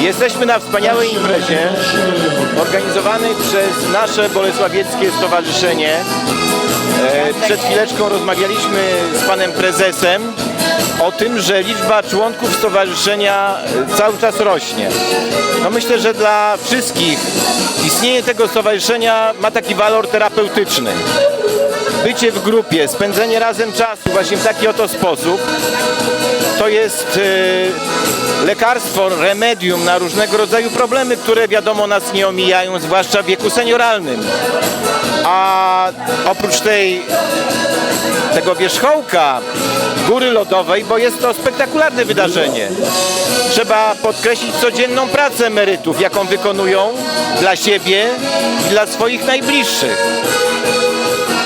Jesteśmy na wspaniałej imprezie organizowanej przez nasze Bolesławieckie Stowarzyszenie. E, Przed chwileczką rozmawialiśmy z panem prezesem o tym, że liczba członków stowarzyszenia e, cały czas rośnie. No myślę, że dla wszystkich istnienie tego stowarzyszenia ma taki walor terapeutyczny. Bycie w grupie, spędzenie razem czasu właśnie w taki oto sposób to jest e, lekarstwo, remedium na różnego rodzaju problemy, które wiadomo nas nie omijają, zwłaszcza w wieku senioralnym. A oprócz tej, tego wierzchołka góry lodowej, bo jest to spektakularne wydarzenie, trzeba podkreślić codzienną pracę emerytów, jaką wykonują dla siebie i dla swoich najbliższych.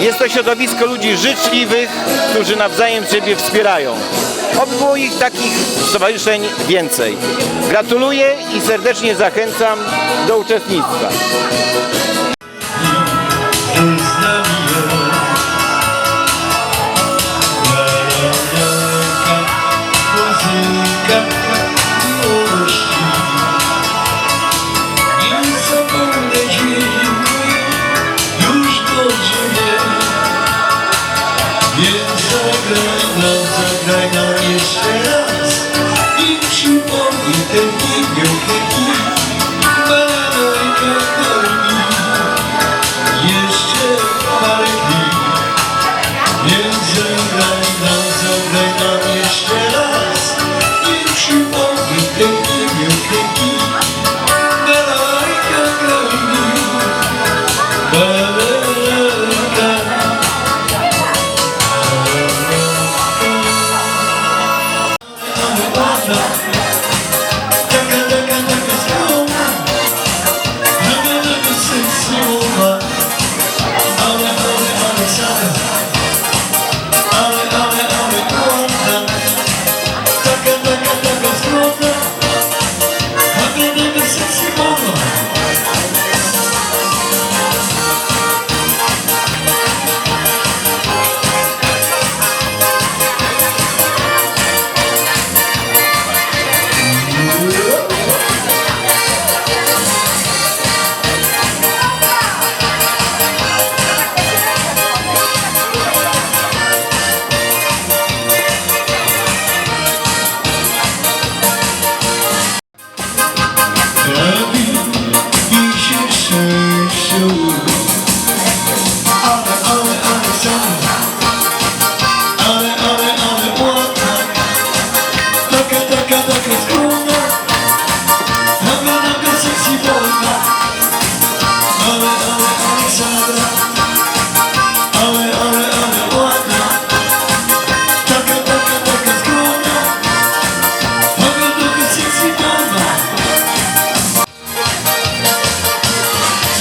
Jest to środowisko ludzi życzliwych, którzy nawzajem siebie wspierają. Oby ich takich stowarzyszeń więcej. Gratuluję i serdecznie zachęcam do uczestnictwa. Zagraj nam jeszcze raz. I przypomnij ten wielki Baranojka goni Jeszcze parę dni. Więc zagraj nam, nam jeszcze raz. I przypomnij ten Baranojka goni Baranojka Taka,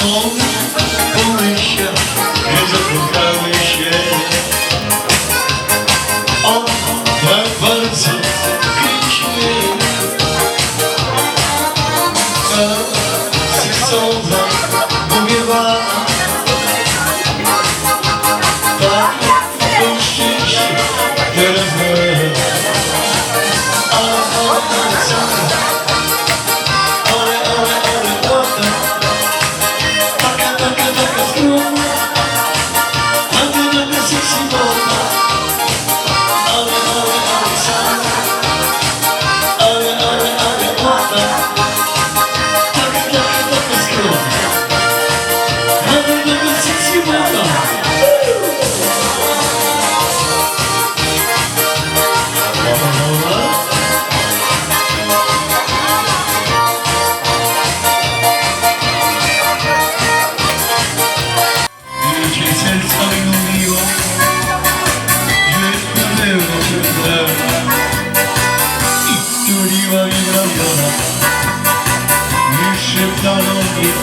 수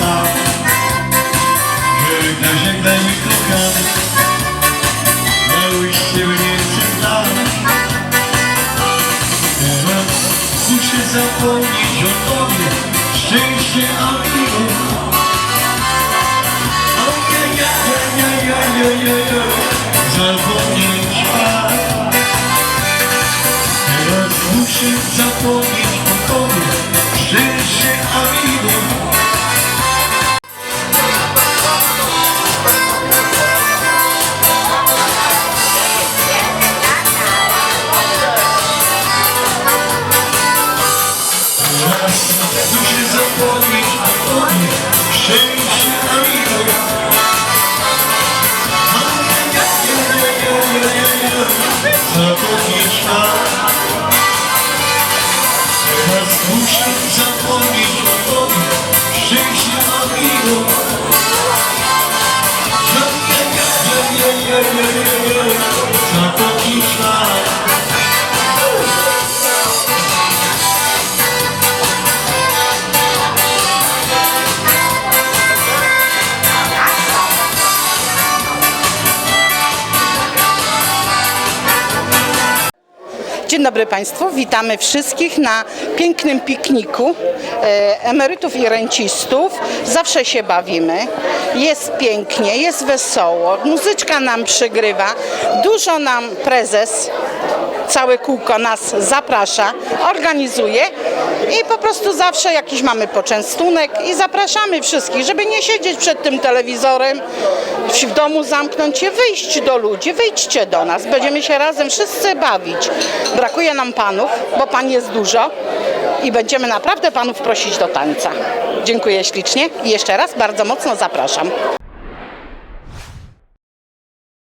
tak, żegnaj, żegnaj mi kochany, miałyście mnie przeznać. Teraz muszę zapomnieć o tobie, szczęście, a miłość. Zapomnieć mam Teraz muszę zapomnieć o tobie Dzień dobry Państwu, witamy wszystkich na pięknym pikniku e, emerytów i rencistów. Zawsze się bawimy, jest pięknie, jest wesoło, muzyczka nam przygrywa, dużo nam prezes, całe kółko nas zaprasza, organizuje i po prostu zawsze jakiś mamy poczęstunek i zapraszamy wszystkich, żeby nie siedzieć przed tym telewizorem, w domu zamknąć się, wyjść do ludzi, wyjdźcie do nas, będziemy się razem wszyscy bawić. Brakuje nam panów, bo pań jest dużo i będziemy naprawdę panów prosić do tańca. Dziękuję ślicznie i jeszcze raz bardzo mocno zapraszam.